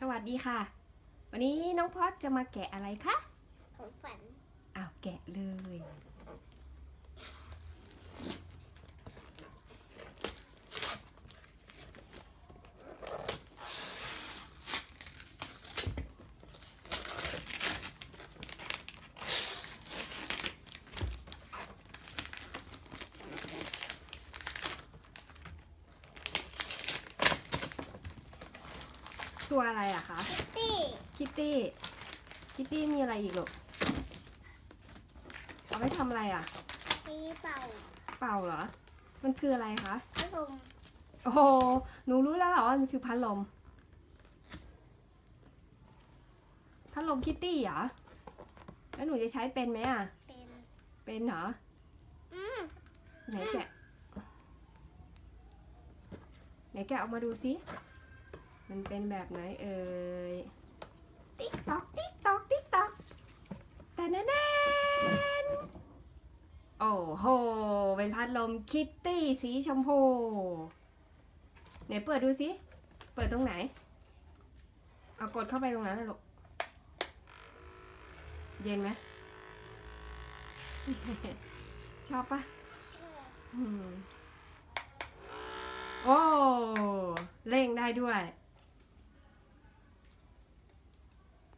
สวัสดีค่ะ วันนี้น้องพอดจะมาแกะอะไรคะ ของฝัน อ้าวแกะเลย ตัวอะไรอะคะตี้ คิตตี้ คิตตี้มีอะไรอีกลูก เอาไว้ทำอะไรอะมีเป่าเป่าเหรอ มันคืออะไรคะ พัดลมโอ้โหหนูรู้แล้วเหรอว่ามันคือพัดลม พัดลมคิตตี้เหรอ แล้วหนูจะใช้เป็นไหมอะเป็น เป็นเหรอ อืมไหนแกะ ไหนแกะออกมาดูสิ มันเป็นแบบไหนเอ่ย ติ๊กตอก ติ๊กตอก ติ๊กตอกแต่แน่นโอ้โห เป็นพัดลมคิตตี้สีชมพูไหนเปิดดูสิ เปิดตรงไหน เอากดเข้าไปตรงนั้นเลยลูก เย็นไหม ชอบปะอืมโอ้ เร่งได้ด้วย